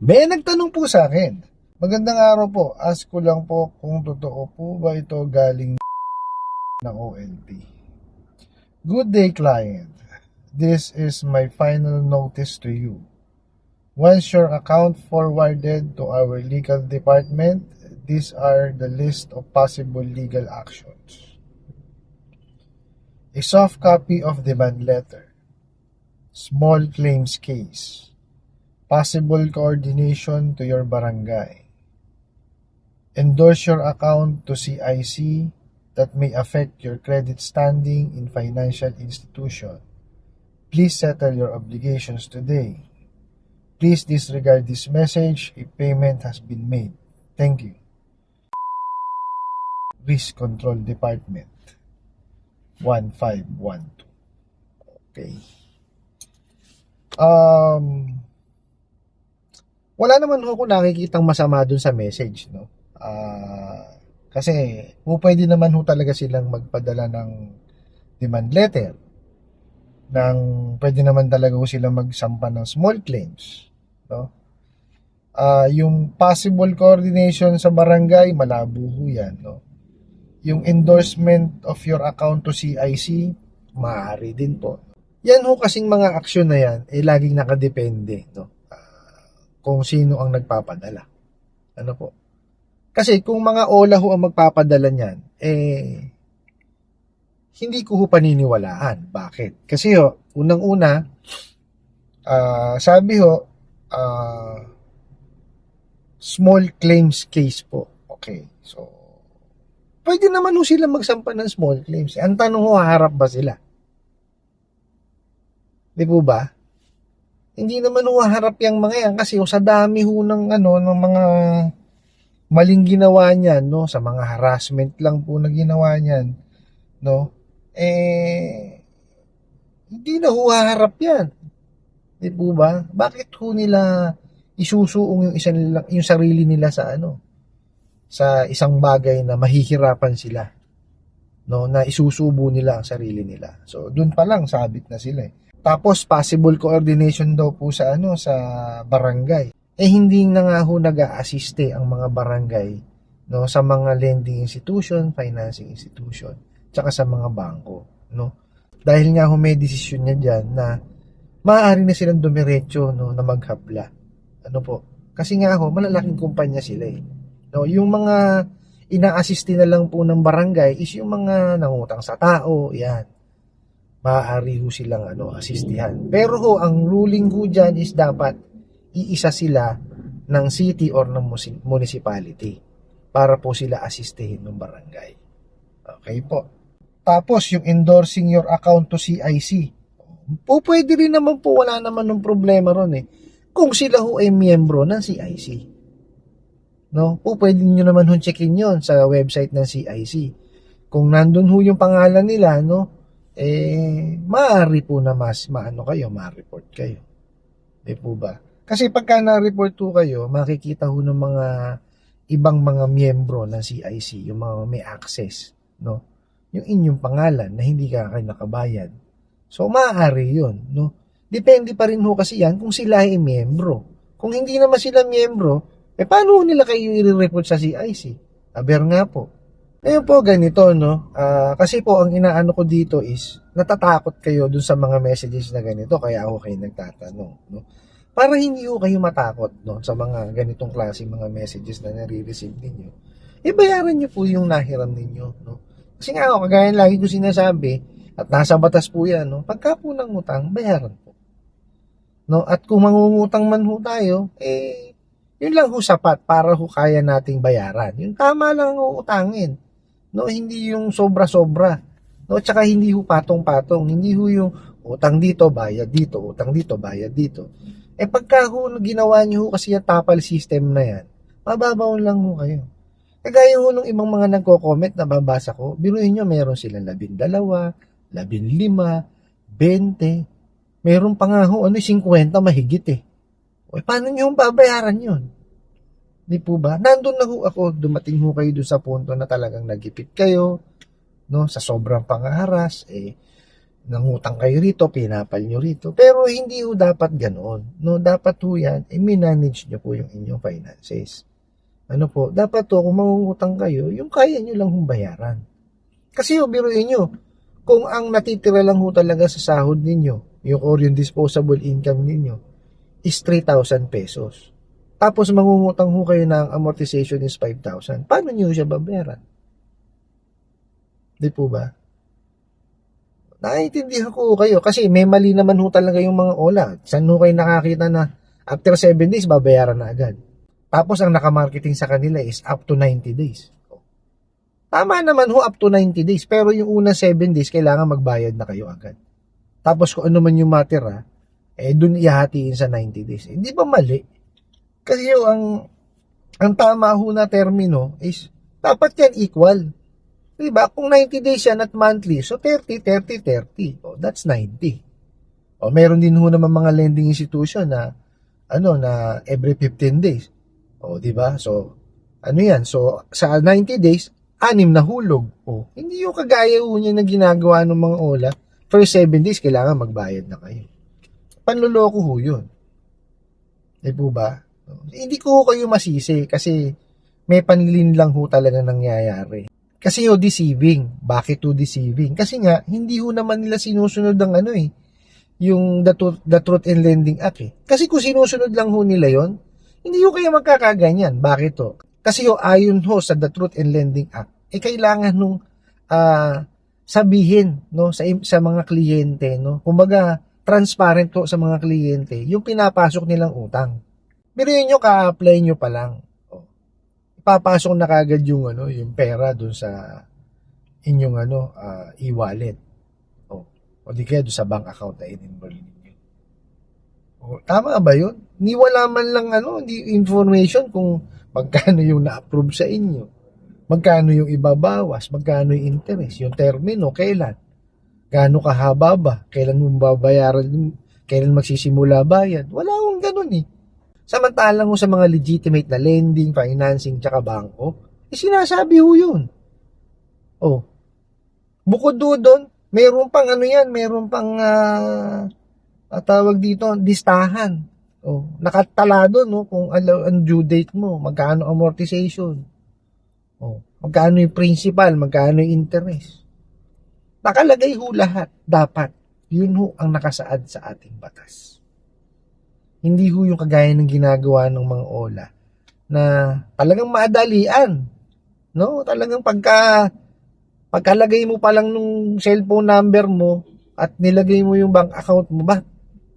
May nagtanong po sa akin. Magandang araw po. Ask ko lang po kung totoo po ba ito galing ng OLT. Good day, client. This is my final notice to you. Once your account forwarded to our legal department, these are the list of possible legal actions. A soft copy of demand letter. Small claims case possible coordination to your barangay. Endorse your account to CIC that may affect your credit standing in financial institution. Please settle your obligations today. Please disregard this message if payment has been made. Thank you. Risk Control Department 1512. Okay. Um, wala naman ako nakikitang masama dun sa message, no? Ah, kasi po pwede naman ho talaga silang magpadala ng demand letter. Nang pwede naman talaga ho silang magsampa ng small claims, no? Ah, yung possible coordination sa barangay, malabo ho yan, no? Yung endorsement of your account to CIC, maaari din po. Yan ho kasing mga aksyon na yan, eh laging nakadepende, no? Kung sino ang nagpapadala. Ano po? Kasi kung mga ola ho ang magpapadala niyan, eh, hindi ko ho paniniwalaan. Bakit? Kasi ho, unang-una, ah, sabi ho, ah, small claims case po. Okay. So, pwede naman ho sila magsampa ng small claims. Ang tanong ho, haharap ba sila? Di po ba? Hindi naman huharap yung mga yan kasi sa dami ho ng ano ng mga maling ginawa niyan no? Sa mga harassment lang po na ginawa niyan no? Eh hindi na huharap yan. Di po ba? Bakit ho nila isusuong yung isa nila, yung sarili nila sa ano? Sa isang bagay na mahihirapan sila no? Na isusubo nila ang sarili nila. So doon pa lang sabit na sila eh tapos possible coordination daw po sa ano sa barangay. Eh hindi na nga ho nag-aasiste ang mga barangay no sa mga lending institution, financing institution, tsaka sa mga bangko, no. Dahil nga ho may desisyon niya diyan na maaari na silang dumiretso no na maghabla. Ano po? Kasi nga ho malalaking kumpanya sila eh. No, yung mga ina-assist na lang po ng barangay is yung mga nangutang sa tao, yan maaari ho silang ano, asistihan. Pero ho, ang ruling ho dyan is dapat iisa sila ng city or ng municipality para po sila asistihin ng barangay. Okay po. Tapos, yung endorsing your account to CIC. Po, pwede rin naman po, wala naman ng problema ron eh. Kung sila ho ay miyembro ng CIC. No? Po, pwede nyo naman ho checkin yon sa website ng CIC. Kung nandun ho yung pangalan nila, no? Eh, maaari po na mas maano kayo, ma-report kayo. Di po ba? Kasi pagka na-report po kayo, makikita ho ng mga ibang mga miyembro ng CIC, yung mga may access, no? Yung inyong pangalan na hindi ka kayo nakabayad. So, maaari yun, no? Depende pa rin ho kasi yan kung sila ay miyembro. Kung hindi naman sila miyembro, eh paano nila kayo i-report sa CIC? Aber nga po. Ngayon po ganito no, uh, kasi po ang inaano ko dito is natatakot kayo dun sa mga messages na ganito kaya ako kayo nagtatanong no. Para hindi ko kayo matakot no sa mga ganitong klase mga messages na nare-receive ninyo. Ibayaran niyo po yung nahiram ninyo no. Kasi nga ako kagaya lagi ko sinasabi at nasa batas po yan no. Pagka po ng utang, bayaran po. No, at kung mangungutang man ho tayo, eh yun lang ho sapat para ho kaya nating bayaran. Yung tama lang ho utangin No, hindi yung sobra-sobra. No, tsaka hindi ho patong-patong. Hindi ho yung utang dito, bayad dito, utang dito, bayad dito. Eh pagka ho ginawa niyo ho kasi yung tapal system na yan, mababaw lang ho kayo. Kagaya ho nung ibang mga nagko-comment na babasa ko, biruin nyo meron silang labindalawa, labinlima, bente, meron pa nga ho, ano, 50 mahigit eh. O, paano nyo babayaran yun? Di po ba? Nandun na ho ako, dumating ho kayo dun sa punto na talagang nagipit kayo, no, sa sobrang pangaharas, eh, nangutang kayo rito, pinapal nyo rito. Pero hindi ho dapat ganoon. No, dapat ho yan, eh, manage nyo po yung inyong finances. Ano po, dapat to, kung mangungutang kayo, yung kaya nyo lang hong bayaran. Kasi ho, biruin nyo, kung ang natitira lang ho talaga sa sahod ninyo, yung or yung disposable income ninyo, is 3,000 pesos. Tapos mangungutang ho kayo ng amortization is 5,000. Paano nyo siya babayaran? Di po ba? Naiintindihan ko kayo kasi may mali naman ho talaga yung mga ola. Saan ho kayo nakakita na after 7 days babayaran na agad. Tapos ang nakamarketing sa kanila is up to 90 days. Tama naman ho up to 90 days pero yung unang 7 days kailangan magbayad na kayo agad. Tapos kung ano man yung matira, eh dun ihahatiin sa 90 days. Hindi ba mali? Kasi yung ang ang tama ho na termino is dapat yan equal. Diba? Kung 90 days yan at monthly, so 30, 30, 30. Oh, that's 90. O meron din ho naman mga lending institution na ano na every 15 days. O, di ba? So, ano yan? So, sa 90 days, anim na hulog. O, hindi yung kagaya ho niya na ginagawa ng mga ola. First 7 days, kailangan magbayad na kayo. Panluloko ho yun. Di po ba? Hindi ko kayo masisi kasi may panlin lang ho talaga nangyayari. Kasi ho deceiving. Bakit ho deceiving? Kasi nga, hindi ho naman nila sinusunod ang ano eh, yung the, Truth- the Truth in Lending Act eh. Kasi kung sinusunod lang ho nila yon hindi ho kayo magkakaganyan. Bakit ho? Kasi ho, ayon ho sa the Truth in Lending Act, eh kailangan nung ah, sabihin no sa sa mga kliyente no kumbaga transparent ho sa mga kliyente yung pinapasok nilang utang pero yun nyo ka-apply nyo pa lang Oh. ipapasok na kagad yung ano yung pera doon sa inyong ano ah, e-wallet oh o di kaya doon sa bank account na in-enroll ninyo oh, tama ba yun ni wala man lang ano hindi information kung magkano yung na-approve sa inyo magkano yung ibabawas, magkano yung interest, yung termino, kailan, gaano kahaba ba, kailan mo babayaran, kailan magsisimula bayad. Wala akong ganun eh. Samantalang mo sa mga legitimate na lending, financing, tsaka bangko, eh, sinasabi ho yun. Oh. Bukod do doon, mayroon pang ano yan, mayroon pang ah, tawag dito, listahan. Oh, nakatala doon no kung ano ang due date mo, magkano amortization. Oh, magkano yung principal, magkano yung interest. Nakalagay ho lahat, dapat. Yun ho ang nakasaad sa ating batas. Hindi ho yung kagaya ng ginagawa ng mga ola na talagang madalian. No? Talagang pagka pagkalagay mo pa lang nung cellphone number mo at nilagay mo yung bank account mo ba,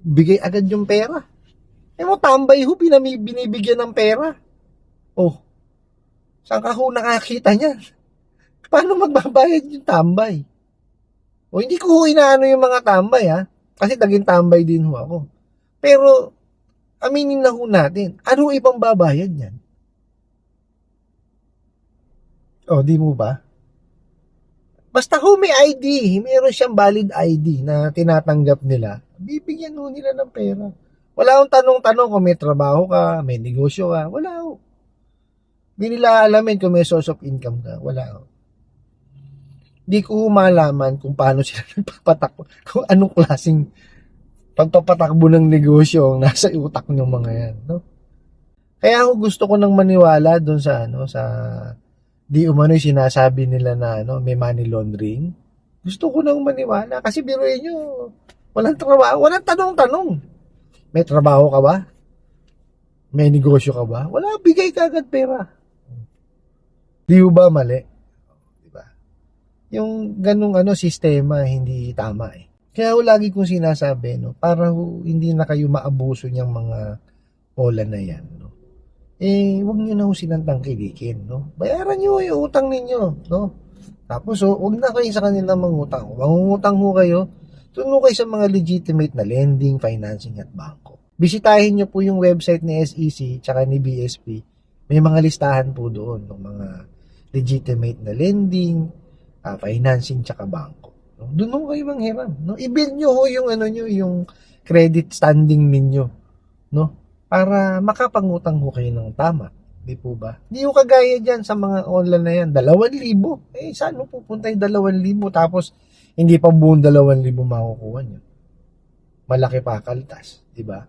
bigay agad yung pera. Eh mo tambay ho, pinami, binibigyan ng pera. Oh, Saan ka ho nakakita niyan? Paano magbabayad yung tambay? O hindi ko ho inaano yung mga tambay ha. Kasi naging tambay din ho ako. Pero aminin na ho natin, ano ibang babayad niyan? O, di mo ba? Basta ho may ID, meron siyang valid ID na tinatanggap nila, bibigyan ho nila ng pera. Wala akong tanong-tanong kung may trabaho ka, may negosyo ka, wala ho. Hindi nila alamin kung may source of income ka. Wala. oh. Hindi ko malaman kung paano sila nagpapatakbo. Kung anong klaseng pagpapatakbo ng negosyo ang nasa utak ng mga yan. No? Kaya ako gusto ko nang maniwala doon sa ano sa di umano sinasabi nila na ano may money laundering. Gusto ko nang maniwala kasi biruin nyo walang trabaho, walang tanong-tanong. May trabaho ka ba? May negosyo ka ba? Wala, bigay ka agad pera. Di ba mali? Di ba? Yung ganung ano sistema hindi tama eh. Kaya ho lagi kong sinasabi no, para ho hindi na kayo maabuso niyang mga ola na yan, no. Eh, wag niyo na ho silang tangkilikin, no. Bayaran niyo yung utang ninyo, no. Tapos oh, wag na kayo sa kanila mangutang. Mangungutang ho kayo, tuno kayo sa mga legitimate na lending, financing at bangko. Bisitahin niyo po yung website ni SEC tsaka ni BSP. May mga listahan po doon ng mga legitimate na lending, ah, financing tsaka bangko. Doon ho kayo manghiram. No? I-build nyo ho yung ano nyo, yung credit standing ninyo. No? Para makapangutang ho kayo ng tama. Di po ba? Di ho kagaya dyan sa mga online na yan. Dalawan libo. Eh, saan mo pupunta yung dalawan libo? Tapos, Hindi pa buong dalawang libo makukuha nyo. Malaki pa kaltas, di ba?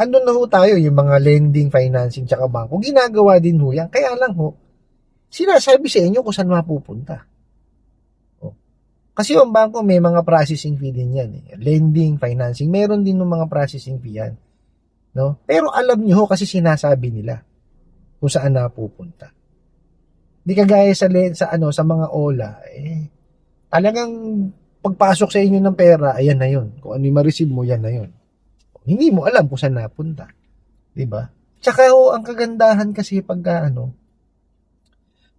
Ano na ho tayo, yung mga lending, financing, tsaka bangko, ginagawa din ho yan. Kaya lang ho, sinasabi sa inyo kung saan mapupunta. Kasi yung bangko may mga processing fee din yan. Eh. Lending, financing, meron din ng mga processing fee yan. No? Pero alam nyo ho kasi sinasabi nila kung saan napupunta. Di kagaya sa, sa, ano, sa mga ola, eh, talagang pagpasok sa inyo ng pera, ayan na yun. Kung ano yung ma-receive mo, yan na yun. Hindi mo alam kung saan napunta. Di ba? Tsaka ho, ang kagandahan kasi pagka ano,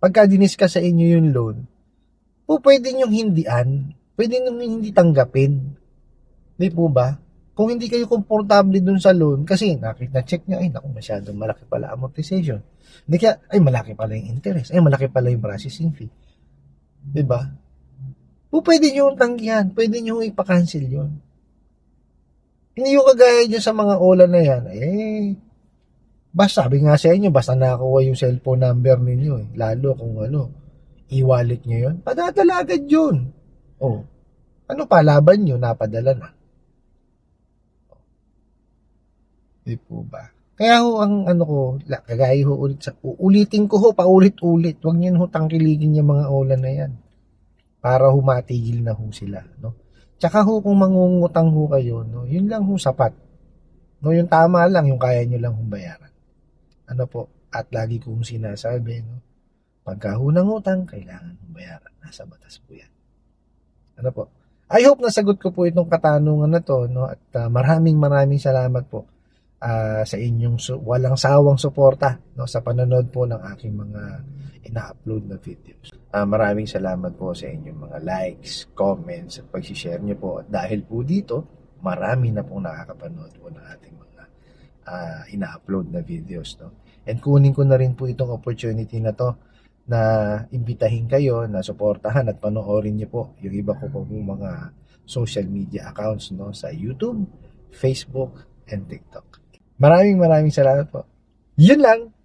pagka dinis ka sa inyo yung loan, po pwede nyo hindian, pwede nyo hindi tanggapin. Di po ba? Kung hindi kayo komportable dun sa loan, kasi nakita check nyo, ay naku, masyadong malaki pala amortization. Hindi kaya, ay malaki pala yung interest, ay malaki pala yung processing fee. Di ba? Po pwede nyo yung tanggihan, pwede nyo ipakancel yun. Hindi yung kagaya nyo sa mga ola na yan, eh, basta sabi nga sa inyo, basta nakakuha yung cellphone number ninyo, eh. lalo kung ano, e-wallet nyo yun, padadala agad yun. Oh, ano pa, laban nyo, napadala na. Di po ba? Kaya ho, ang ano ko, kagaya ho ulit sa, ulitin ko ho, paulit-ulit, huwag nyo ho tangkiligin yung mga ola na yan. Para humatigil na ho sila, no? Tsaka ho, kung mangungutang ho kayo, no, yun lang ho sapat. No, yung tama lang, yung kaya nyo lang hong bayaran. Ano po, at lagi kong sinasabi, no, pagka ng utang, kailangan hong bayaran. Nasa batas po yan. Ano po? I hope nasagot ko po itong katanungan na to, no, at ah, maraming maraming salamat po ah, sa inyong su- walang sawang suporta no, sa panonood po ng aking mga ina-upload na videos. Ah, maraming salamat po sa inyong mga likes, comments, at pag-share nyo po. At dahil po dito, marami na pong nakakapanood po ng ating mga ah, ina-upload na videos. No? And kunin ko na rin po itong opportunity na to na imbitahin kayo na suportahan at panoorin niyo po yung iba ko po pong mga social media accounts no sa YouTube, Facebook, and TikTok. Maraming maraming salamat po. Yun lang.